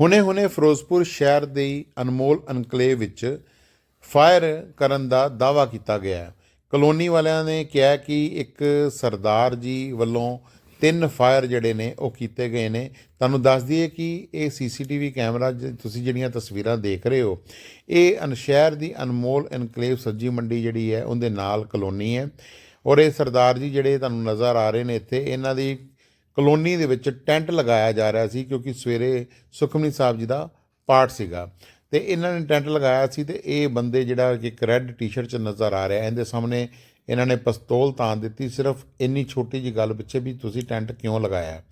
ਹੁਣੇ-ਹੁਣੇ ਫਿਰੋਜ਼ਪੁਰ ਸ਼ਹਿਰ ਦੇ ਅਨਮੋਲ ਅਨਕਲੇਵ ਵਿੱਚ ਫਾਇਰ ਕਰਨ ਦਾ ਦਾਅਵਾ ਕੀਤਾ ਗਿਆ ਹੈ। ਕਲੋਨੀ ਵਾਲਿਆਂ ਨੇ ਕਿਹਾ ਕਿ ਇੱਕ ਸਰਦਾਰ ਜੀ ਵੱਲੋਂ ਤਿੰਨ ਫਾਇਰ ਜਿਹੜੇ ਨੇ, ਉਹ ਕੀਤੇ ਗਏ ਨੇ। ਤੁਹਾਨੂੰ ਦੱਸ ਦਈਏ ਕਿ ਇਹ ਸੀਸੀਟੀਵੀ ਕੈਮਰਾ ਜ- ਤੁਸੀਂ ਜਿਹੜੀਆਂ ਤਸਵੀਰਾਂ ਦੇਖ ਰਹੇ ਹੋ, ਇਹ ਅਨਸ਼ਹਿਰ ਦੀ ਅਨਮੋਲ ਐਨਕਲੇਵ ਸੱਜੀ ਮੰਡੀ ਜਿਹੜੀ ਹੈ, ਉਹਦੇ ਨਾਲ ਕਲੋਨੀ ਹੈ। ਔਰ ਇਹ ਸਰਦਾਰ ਜੀ ਜਿਹੜੇ ਤੁਹਾਨੂੰ ਨਜ਼ਰ ਆ ਰਹੇ ਨੇ ਇੱਥੇ, ਇਹਨਾਂ ਦੀ ਕਲੋਨੀ ਦੇ ਵਿੱਚ ਟੈਂਟ ਲਗਾਇਆ ਜਾ ਰਿਹਾ ਸੀ ਕਿਉਂਕਿ ਸਵੇਰੇ ਸੁਖਮਨੀ ਸਾਹਿਬ ਜੀ ਦਾ ਪਾਠ ਸੀਗਾ। ਤੇ ਇਹਨਾਂ ਨੇ ਟੈਂਟ ਲਗਾਇਆ ਸੀ ਤੇ ਇਹ ਬੰਦੇ ਜਿਹੜਾ ਕਿ ਇੱਕ ਰੈੱਡ ਟੀ-ਸ਼ਰਟ 'ਚ ਨਜ਼ਰ ਆ ਰਿਹਾ ਇਹਦੇ ਸਾਹਮਣੇ ਇਹਨਾਂ ਨੇ ਪਿਸਤੌਲ ਤਾਂ ਦਿੱਤੀ, ਸਿਰਫ ਇੰਨੀ ਛੋਟੀ ਜੀ ਗੱਲ ਪਿੱਛੇ ਵੀ ਤੁਸੀਂ ਟੈਂਟ ਕਿਉਂ ਲਗਾਇਆ?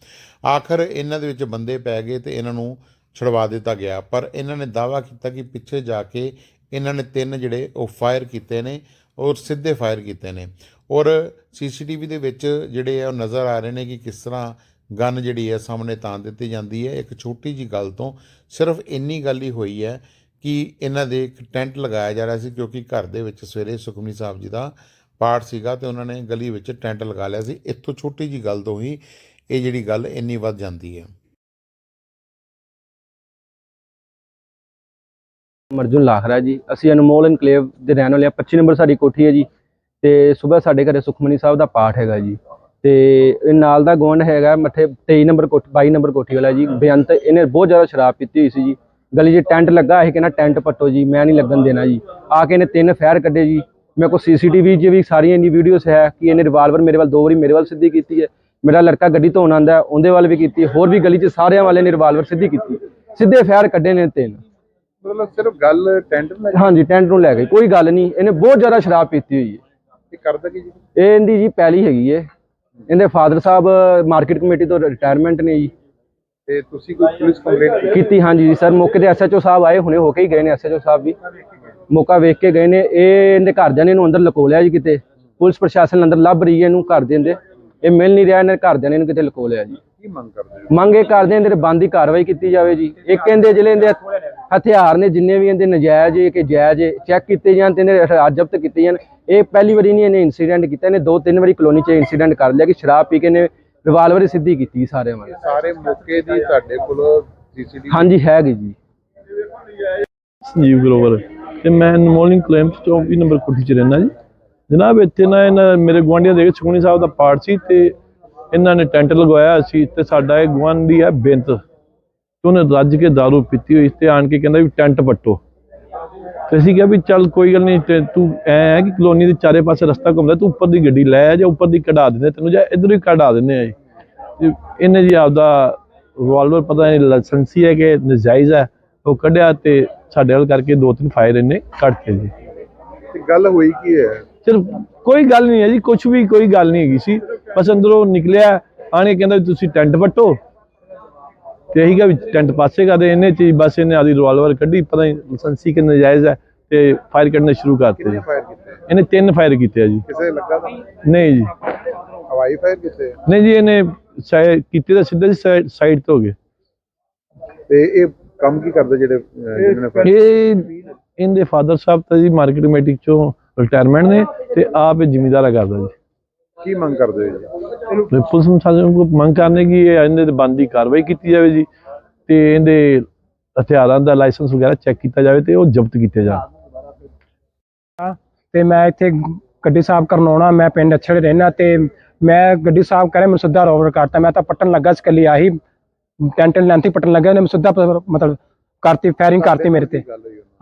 ਆਖਰ ਇਹਨਾਂ ਦੇ ਵਿੱਚ ਬੰਦੇ ਪੈ ਗਏ ਤੇ ਇਹਨਾਂ ਨੂੰ ਛੁਡਵਾ ਦਿੱਤਾ ਗਿਆ। ਪਰ ਇਹਨਾਂ ਨੇ ਦਾਅਵਾ ਕੀਤਾ ਕਿ ਪਿੱਛੇ ਜਾ ਕੇ ਇਹਨਾਂ ਨੇ ਤਿੰਨ ਜਿਹੜੇ ਉਹ ਫਾਇਰ ਕੀਤੇ ਨੇ ਔਰ ਸਿੱਧੇ ਫਾਇਰ ਕੀਤੇ ਨੇ। ਔਰ ਸੀਸੀਟੀਵੀ ਦੇ ਵਿੱਚ ਜਿਹੜੇ ਆ, ਉਹ ਨਜ਼ਰ ਆ ਰਹੇ ਨੇ ਕਿ ਕਿਸ ਤਰ੍ਹਾਂ ਗਨ ਜਿਹੜੀ ਹੈ ਸਾਹਮਣੇ ਤਾਂ ਦਿੱਤੀ ਜਾਂਦੀ ਹੈ। ਇੱਕ ਛੋਟੀ ਜੀ ਗੱਲ ਤੋਂ ਸਿਰਫ ਇੰਨੀ ਗੱਲ ਹੀ ਹੋਈ ਹੈ ਕਿ ਇਹਨਾਂ ਦੇ ਇੱਕ ਟੈਂਟ ਲਗਾਇਆ ਜਾ ਰਿਹਾ ਸੀ, ਕਿਉਂਕਿ ਘਰ ਦੇ ਵਿੱਚ ਸਵੇਰੇ ਸੁਖਮਨੀ ਸਾਹਿਬ ਜੀ ਦਾ ਪਾਠ ਸੀਗਾ ਤੇ ਉਹਨਾਂ ਨੇ ਗਲੀ ਵਿੱਚ ਟੈਂਟ ਲਗਾ ਲਿਆ ਸੀ। ਇੱਥੋਂ ਛੋਟੀ ਜੀ ਗੱਲ ਤੋਂ ਹੀ ਇਹ ਜਿਹੜੀ ਗੱਲ ਇੰਨੀ ਵੱਧ ਜਾਂਦੀ ਹੈ। ਅਰਜੁਨ ਲਾਖਰਾ ਜੀ, ਅਸੀਂ ਅਨਮੋਲ ਇਨਕਲੇਵ ਦੇ ਰਹਿਣ ਵਾਲੇ ਹਾਂ। 25 ਨੰਬਰ ਸਾਡੀ ਕੋਠੀ ਹੈ ਜੀ। ਤੇ ਸਵੇਰ ਸਾਡੇ ਘਰੇ ਸੁਖਮਨੀ ਸਾਹਿਬ ਦਾ ਪਾਠ ਹੈਗਾ ਜੀ। ਤੇ ਇਹ ਨਾਲ ਦਾ ਗਵੰਡ ਹੈਗਾ ਮੱਥੇ 23 ਨੰਬਰ ਕੋਠੀ 22 ਨੰਬਰ ਕੋਠੀ ਵਾਲਾ ਜੀ। ਬੇਅੰਤ ਇਹਨੇ ਬਹੁਤ ਜ਼ਿਆਦਾ ਸ਼ਰਾਬ ਪੀਤੀ ਹੋਈ ਸੀ ਜੀ। ਗਲੀ 'ਚ ਟੈਂਟ ਲੱਗਾ ਇਹ ਕਹਿੰਦਾ ਟੈਂਟ ਪੱਟੋ ਜੀ ਮੈਂ ਨਹੀਂ ਲੱਗਣ ਦੇਣਾ ਜੀ। ਆ ਕੇ ਇਹਨੇ ਤਿੰਨ ਫਾਇਰ ਕੱਢੇ ਜੀ। ਮੇਰੇ ਕੋਲ ਸੀਸੀਟੀਵੀ 'ਚ ਵੀ ਸਾਰੀਆਂ ਇੰਨੀ ਵੀਡੀਓਜ਼ ਹੈ ਕਿ ਇਹਨੇ ਰਿਵਾਲਵਰ ਮੇਰੇ ਵੱਲ ਦੋ ਵਾਰੀ ਮੇਰੇ ਵੱਲ ਸਿੱਧੀ ਕੀਤੀ ਹੈ। ਮੇਰਾ ਲੜਕਾ ਗੱਡੀ ਧੋਣ ਆਉਂਦਾ ਹੈ, ਉਹਦੇ ਵੱਲ ਵੀ ਕੀਤੀ ਹੋਰ ਵੀ ਗਲੀ 'ਚ ਸਾਰਿਆਂ ਵਾਲੇ ਨੇ ਰਿਵਾਲਵਰ ਸਿੱਧੀ ਕੀਤੀ। ਸਿੱਧੇ ਫਾਇਰ ਕੱਢੇ ਨੇ ਤਿੰਨ। ਮਤਲਬ ਸਿਰਫ ਗੱਲ ਟੈਂਟ ਹਾਂਜੀ ਟੈਂਟ ਨੂੰ ਲੈ ਕੇ ਕੋਈ ਗੱਲ ਨਹੀਂ। ਇਹਨੇ ਬਹੁਤ ਜ਼ਿਆਦਾ ਸ਼ਰਾਬ ਪੀਤੀ ਹੋਈ ਹੈ। ਇਹ ਕਰਦਾ ਕੀ ਜੀ? ਇਹ ਇਹਦੀ ਜੀ ਪਹਿਲੀ ਹੈਗੀ ਏ। ਇਹਦੇ ਫਾਦਰ ਸਾਹਿਬ ਮਾਰਕੀਟ ਕਮੇਟੀ ਤੋਂ ਰਿਟਾਇਰਮੈਂਟ ਨੇ ਜੀ। ਤੇ ਤੁਸੀਂ ਕੋਈ ਪੁਲਿਸ ਕੰਪਲੇਂਟ ਕੀਤੀ? ਹਾਂਜੀ ਜੀ। ਸਰ ਮੌਕੇ ਤੇ ਐਸਐਚਓ ਸਾਹਿਬ ਆਏ ਹੁਣੇ ਹੋ ਕੇ ਹੀ ਗਏ ਨੇ ਐਸਐਚਓ ਸਾਹਿਬ ਵੀ। ਮੌਕਾ ਵੇਖ ਕੇ ਗਏ ਨੇ। ਇਹ ਇਹਦੇ ਘਰਦਿਆਂ ਨੇ ਇਹਨੂੰ ਅੰਦਰ ਲਕੋ ਲਿਆ ਜੀ ਕਿਤੇ। ਪੁਲਿਸ ਪ੍ਰਸ਼ਾਸਨ ਅੰਦਰ ਲੱਭ ਰਹੀ ਹੈ ਇਹਨੂੰ ਘਰ ਦੇ ਅੰਦਰ। ਇਹ ਮਿਲ ਨਹੀਂ ਰਿਹਾ ਇਹਨਾਂ ਦੇ ਘਰਦਿਆਂ ਨੇ ਇਹਨੂੰ ਕਿਤੇ ਲਕੋ ਲਿਆ ਜੀ। ਕੀ ਮੰਗ ਕਰਦੇ ਮੰਗ ਇਹ ਕਰਦੇ ਇਹਦੇ ਤੇ ਬੰਦੀ ਕਾਰਵਾਈ ਕੀਤੀ ਜਾਵੇ ਜੀ। ਇੱਕ ਇਹਦੇ ਜਿਹੜੇ ਇਹਦੇ ਹਥਿਆਰ ਨੇ ਜਿੰਨੇ ਵੀ ਇਹਦੇ ਨਜਾਇਜ਼ ਏ ਕਿ ਜਾਇਜ਼ ਚੈੱਕ ਕੀਤੇ ਜਾਣ ਤੇ ਇਹਦੇ ਹਥਿਆਰ ਜ਼ਬਤ ਕੀਤੇ ਜਾਣ। ਇਹ ਪਹਿਲੀ ਵਾਰੀ ਨਹੀਂ ਇਹਨੇ ਇਨਸੀਡੈਂਟ ਕੀਤਾ ਇਹਨੇ ਦੋ ਤਿੰਨ ਵਾਰੀ ਕਲੋਨੀ 'ਚ ਇਨਸੀਡੈਂਟ ਕਰ ਲਿਆ ਕਿ ਸ਼ਰਾਬ ਪੀ ਕੇ ਇਹਨੇ ਰਿਵਾਲਵਰ ਹੀ ਸਿੱਧੀ ਕੀਤੀ ਸਾਰਿਆਂ ਵੱਲ। ਸਾਰੇ ਮੌਕੇ ਦੀ ਤੁਹਾਡੇ ਕੋਲ ਸੀਸੀਟੀਵੀ ਹਾਂਜੀ ਹੈਗੀ ਜੀ। ਸੰਜੀਵ ਗਰੋਵਰ ਤੇ ਮੈਂ ਅਨਮੋਲਿੰਗ ਕਲੈਂਪ 24 ਨੰਬਰ ਕੋਠੀ 'ਚ ਰਹਿਣਾ ਜੀ। ਜਨਾਬ ਇੱਥੇ ਨਾ ਇਹਨਾਂ ਮੇਰੇ ਗੁਆਂਢੀਆਂ ਦੇ ਸੁਖਮਨੀ ਸਾਹਿਬ ਦਾ ਪਾਠ ਸੀ ਤੇ ਇਹਨਾਂ ਨੇ ਟੈਂਟ ਲਗਵਾਇਆ ਸੀ ਤੇ ਸਾਡਾ ਇਹ ਗੁਆਂਢੀ ਹੈ ਬੇਅੰਤ। ਤੇ ਉਹਨੇ ਰੱਜ ਕੇ दारू ਪੀਤੀ ਹੋਈ ਤੇ ਆਣ ਕੇ ਕਹਿੰਦਾ ਵੀ ਟੈਂਟ ਪੱਟੋ। ਤੇ ਅਸੀਂ ਕਿਹਾ ਵੀ ਚੱਲ ਕੋਈ ਗੱਲ ਨਹੀਂ ਤੇ ਤੂੰ ਐ ਹੈ ਕਿ ਕਲੋਨੀ ਦੇ ਚਾਰੇ ਪਾਸੇ ਰਸਤਾ ਘੁੰਮਦਾ ਤੂੰ ਉੱਪਰ ਦੀ ਗੱਡੀ ਲੈ ਜਾਂ ਉੱਪਰ ਦੀ ਕਢਾ ਦਿੰਦੇ ਤੈਨੂੰ ਜਾਂ ਇਧਰੋਂ ਹੀ ਕਢਾ ਦਿੰਦੇ ਆ ਜੀ ਇਹਨੇ ਜੀ ਆਪਦਾ ਰਿਵਾਲਵਰ ਪਤਾ ਨਹੀਂ ਲਾਇਸੈਂਸੀ ਹੈ ਕਿ ਨਜਾਇਜ਼ ਹੈ ਉਹ ਕੱਢਿਆ ਤੇ ਸਾਡੇ ਵੱਲ ਕਰਕੇ ਦੋ ਤਿੰਨ ਫਾਇਰ ਇਹਨੇ ਕੱਢਤੇ ਜੀ। ਤੇ ਗੱਲ ਹੋਈ ਕੀ ਹੈ? ਸਿਰਫ ਕੋਈ ਗੱਲ ਨਹੀਂ ਹੈ ਜੀ ਕੁਝ ਵੀ ਕੋਈ ਗੱਲ ਨਹੀਂ ਹੈਗੀ ਸੀ। ਬਸ ਅੰਦਰੋਂ ਨਿਕਲਿਆ ਆਣੇ ਕਹਿੰਦਾ ਤੁਸੀਂ ਟੈਂਟ ਪੱਟੋ ਤੇ ਇਹੀ ਵੀ ਟੈਂਟ ਪਾਸੇ ਕਰ ਦੇ ਇਹਨੇ ਚੀਜ਼ ਬਸ ਇਹਨੇ ਆਦੀ ਰਿਵਾਲਵਰ ਕੱਢੀ ਪਤਾ ਨਹੀਂ ਲਾਇਸੈਂਸੀ ਕਿ ਨਜਾਇਜ਼ ਹੈ ਤੇ ਫਾਇਰ ਕੱਢਣੇ ਸ਼ੁਰੂ ਕਰਤੇ ਜੀ। ਕਿੰਨੇ ਫਾਇਰ ਕੀਤੇ? ਇਹਨੇ ਤਿੰਨ ਫਾਇਰ ਕੀਤੇ ਆ ਜੀ। ਕਿਸੇ ਲੱਗਾ ਤਾਂ ਨਹੀਂ ਜੀ। ਹਵਾਈ ਫਾਇਰ ਕੀਤੇ? ਨਹੀਂ ਜੀ ਇਹਨੇ ਸਾਈ- ਕੀਤੇ ਤਾਂ ਸਿੱਧਾ ਜੀ ਸਾਈਡ ਤੋਂ ਹੋ ਗਏ। ਤੇ ਇਹ ਕੰਮ ਕੀ ਕਰਦੇ ਜਿਹੜੇ ਅਹ, ਜਿਹਨਾਂ ਨੇ fire- ਇਹ ਇਹਦੇ ਫਾਦਰ ਸਾਹਿਬ ਤਾਂ ਜੀ ਮਾਰਕੀਟ ਕਮੇਟੀ ਚੋਂ ਰਿਟਾਇਰਮੈਂਟ ਨੇ ਤੇ ਆਪ ਇਹ ਜ਼ਿਮੀਂਦਾਰਾ ਕਰਦਾ ਜੀ। ਕੀ ਮੰਗ ਕਰਦੇ ਹੋ ਜੀ? ਤੇ ਪੁਲਿਸ ਮੁਲਾਜ਼ਮ ਕੋ ਮੰਗ ਕਰਨੇ ਕਿ ਇਹ ਇਹਦੇ ਤੇ ਬੰਦੀ ਕਾਰਵਾਈ ਕੀਤੀ ਜਾਵੇ ਜੀ ਤੇ ਇਹਦੇ ਹਥਿਆਰਾਂ ਦਾ ਲਾਇਸੈਂਸ ਵਗੈਰਾ ਚੈੱਕ ਕੀਤਾ ਜਾਵੇ ਤੇ ਉਹ ਜ਼ਬਤ ਕੀਤੇ ਜਾਣ। ਤੇ ਮੈਂ ਇੱਥੇ ਗੱਡੀ ਸਾਫ਼ ਕਰਨ ਆਉਣਾ ਮੈਂ ਪਿੰਡ ਅਛੜੇ ਰਹਿਣਾ ਤੇ ਮੈਂ ਗੱਡੀ ਸਾਫ਼ ਕਰੇ ਮੈਨੂੰ ਸਿੱਧਾ ਰੋਵਰ ਕਰਤਾ ਮੈਂ ਤਾਂ ਪੱਟਣ ਲੱਗਾ ਸੀ ਕੱਲੀ ਆਹੀ ਟੈਂਟ ਲੈਂਥ ਪੱਟਣ ਲੱਗਾ ਉਹਨੇ ਮੈਨੂੰ ਸਿੱਧਾ ਪ- ਮਤਲਬ ਕਰਤੀ ਫਾਇਰਿੰਗ ਕਰਤੀ ਮੇਰੇ ਤੇ।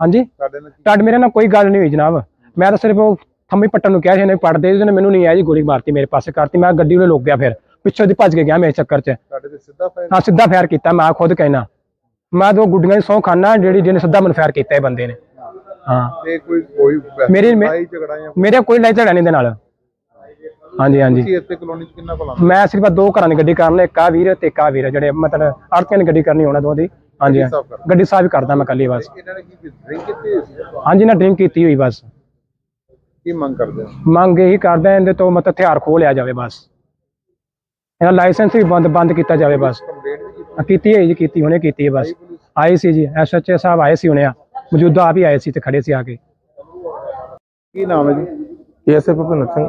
ਹਾਂਜੀ? ਨਾਲ ਟੱਡ ਮੇਰੇ ਨਾਲ ਕੋਈ ਗੱਲ ਨਹੀਂ ਹੋਈ ਜਨਾਬ। ਮੈਂ ਤਾਂ ਸਿਰਫ ਉਹ ਥੰਮੀ ਪੱਟਣ ਨੂੰ ਕਿਹਾ ਸੀ ਇਹਨੇ ਪੱਟ ਦੇ ਉਹਨੇ ਮੈਨੂੰ ਨਹੀਂ ਆਇਆ ਜੀ ਗੋਲੀ ਮਾਰਤੀ ਮੇਰੇ ਪਾਸੇ ਕਰਤੀ ਮੈਂ ਗੱਡੀ ਉਹਨੇ ਲੁੱਕ ਗਿਆ ਫਿਰ। ਪਿੱਛੋਂ ਦੀ ਭੱਜ ਕੇ ਗਿਆ ਮੇਰੇ ਚੱਕਰ 'ਚ। ਸਾਡੇ ਤੇ ਸਿੱਧਾ ਫਾਇਰ ਹਾਂ ਸਿੱਧਾ ਫਾਇਰ ਕੀਤਾ ਮੈਂ ਖੁਦ ਕਹਿਣਾ ਮੈਂ ਉਹ ਗੁੱਡੀਆਂ ਦੀ ਸੌ ਖਾਨਾ ਜਿਹੜੀ ਜਿਹਨੇ ਸਿੱਧਾ ਮੈਨੂੰ ਫਾਇਰ ਕੀਤਾ ਇਹ ਬੰਦੇ ਨੇ। ਹਾਂ। ਤੇ ਕੋਈ ਕੋਈ ਵੈਸੇ ਮੇਰੀ- ਮੇ- ਲੜਾਈ ਝਗੜਾ ਜਾਂ ਮੇਰੇ ਕੋਈ ਲੜਾਈ ਝਗੜਾ ਨਹੀਂ ਦੇ ਨਾਲ। ਹਾਂਜੀ ਹਾਂਜੀ। ਤੁਸੀਂ ਇੱਥੇ ਕਲੋਨੀ ਚ ਕਿੰਨਾ ਭਲਾ? ਮੈਂ ਸਿਰਫ ਦੋ ਘਰਾਂ ਦੀ ਗੱਡੀ ਕਰਨ ਇੱਕ ਆ ਵੀਰ ਤੇ ਇੱਕ ਆ ਵੀਰ ਜਿਹੜੇ ਮਤਲਬ ਆੜਤੀਆਂ ਦੀ ਗੱਡੀ ਕਰਨੀ ਹੋਣਾ ਦੋ ਦੀ। ਹਾਂਜੀ ਸਾਫ਼ ਗੱਡੀ ਸਾਫ਼ ਕਰਦਾ ਮੈਂ ਕੱਲੀ ਬਸ। ਇਹਨਾਂ ਨੇ ਕੀ ਡਰਿੰਕ ਕੀਤੀ ਹੋਈ ਸੀ? ਹਾਂਜੀ ਨਾ ਡਰਿੰਕ ਕੀਤੀ ਹੋਈ ਬਸ। ਕੀ ਮੰਗ ਕਰਦੇ ਹੋ? ਮੰਗ ਇਹੀ ਕਰਦਾ ਇਹਦੇ ਤੋਂ ਮਤਲਬ ਹਥਿਆਰ ਖੋਹ ਲਿਆ ਜਾਵੇ ਬਸ। ਇਹਨਾਂ ਲਾਇਸੈਂਸ ਵੀ ਬੰਦ ਬੰਦ ਕੀਤਾ ਜਾਵੇ ਬਸ। ਕੰਪਲੇਂਟ ਵੀ ਕੀਤੀ? ਹਾਂ, ਕੀਤੀ ਹੈ ਜੀ ਕੀਤੀ ਹੁਣੇ ਕੀਤੀ ਹੈ ਬਸ। ਆਏ ਸੀ ਜੀ ਐਸਐਚਏ ਸਾਹਿਬ ਆਏ ਸੀ ਹੁਣੇ ਆ। ਮੌਜੂਦਾ ਆਪ ਹੀ ਆਏ ਸੀ ਤੇ ਖੜੇ ਸੀ ਆ ਕੇ। ਕੀ ਨਾਮ ਹੈ ਜੀ? ਐਸਏ ਭੁਪਿੰਦਰ ਸਿੰਘ।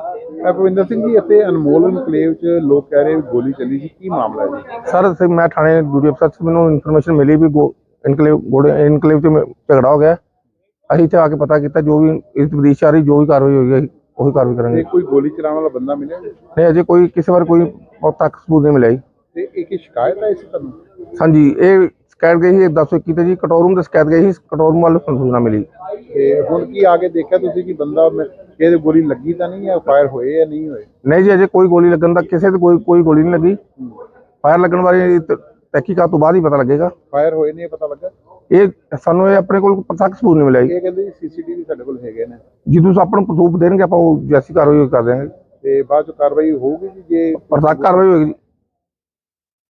ਇਹ ਭਵਿੰਦਰ ਸਿੰਘ ਜੀ ਇੱਥੇ ਅਨਮੋਲ ਇਨਕਲੇਵ ਚ ਲੋਕ ਕਹਿ ਰਹੇ ਵੀ ਗੋਲੀ ਚੱਲੀ ਸੀ। ਕੀ ਮਾਮਲਾ ਹੈ ਜੀ? ਸਰ ਮੈਂ ਥਾਣੇ ਡਿਊਟੀ ਅਫਸਰ ਤੋਂ ਮੈਨੂੰ ਇਨਫੋਰਮੇਸ਼ਨ ਮਿਲੀ ਵੀ ਗੋ- ਇਨਕਲੇਵ ਗੋੜੇ ਇਨਕਲੇਵ 'ਚ ਝਗੜਾ ਹੋ ਗਿਆ। ਅਸੀਂ ਇੱਥੇ ਆ ਕੇ ਪਤਾ ਕੀਤਾ ਜੋ ਵੀ ਇਸ ਆ ਰਹੀ ਜੋ ਵੀ ਕਾਰਵਾਈ ਹੋਈ ਅਸੀਂ ਉਹੀ ਕਾਰਵਾਈ ਤੇ ਕਰਾਂਗੇ ਕੋਈ ਗੋਲੀ ਚਲਾਉਣ ਵਾਲਾ ਬੰਦਾ ਮਿਲਿਆ ਜੀ? ਨਹੀਂ ਅਜੇ ਕੋਈ ਕਿਸੇ ਵਾਰ ਕੋਈ ਤੱਕ ਸਬੂਤ ਨਹੀਂ ਮਿਲਿਆ ਜੀ। ਤੇ ਇਹ ਕੀ ਸ਼ਿਕਾਇਤ ਹੈ ਇਸ ਤੁਹਾਨੂੰ ਹਾਂਜੀ ਇਹ ਸ਼ਿਕਾਇਤ ਗਈ ਸੀ 1021 ਤੇ ਜੀ ਕੰਟਰੋਲ ਰੂਮ ਤੇ ਸ਼ਿਕਾਇਤ ਗਈ ਸੀ ਕੰਟਰੋਲ ਰੂਮ ਵੱਲੋਂ ਸੂਚਨਾ ਮਿਲੀ। ਤੇ ਹੁਣ ਕੀ ਆ ਕੇ ਦੇਖਿਆ ਤੁਸੀਂ ਕਿ ਬੰਦਾ ਮ- ਇਹਦੇ ਗੋਲੀ ਲੱਗੀ ਤਾਂ ਨਹੀਂ ਹੈ ਫਾਇਰ ਹੋਏ ਜਾਂ ਨਹੀਂ ਹੋਏ? ਨਹੀਂ ਜੀ ਅਜੇ ਕੋਈ ਗੋਲੀ ਲੱਗਣ ਦਾ ਕਿਸੇ ਤੇ ਕੋਈ ਕੋਈ ਗੋਲੀ ਨਹੀਂ ਲੱਗੀ। ਫਾਇਰ ਲੱਗਣ ਬਾਰੇ ਤ- ਤਹਿਕੀਕਾਤ ਤੋਂ ਬਾਅਦ ਹੀ ਪਤਾ ਲੱਗੇਗਾ। ਫਾਇਰ ਹੋਏ ਨੇ ਇਹ ਪਤਾ ਲੱਗਾ? ਇਹ ਸਾਨੂੰ ਇਹ ਆਪਣੇ ਕੋਲ ਤੱਕ ਸਬੂਤ ਨਹੀਂ ਮਿਲਿਆ ਜੀ। ਇਹ ਕਹਿੰਦੇ ਸੀਸੀਟੀਵੀ ਸਾਡੇ ਕੋਲ ਹੈਗੇ ਨੇ। ਜਦੋਂ ਆਪਾਂ ਨੂੰ ਪ੍ਰੂਫ ਦੇਣਗੇ ਆਪਾਂ ਉਹ ਜੈਸੀ ਕਾਰਵਾਈ ਕਰ ਦਿਆਂਗੇ। ਤੇ ਬਾਅਦ ਚ ਕਾਰਵਾਈ ਹੋਊਗੀ ਜੀ ਜੇ ਪਰ ਤੱਕ ਕਾਰਵਾਈ ਹੋਏਗੀ ਜੀ।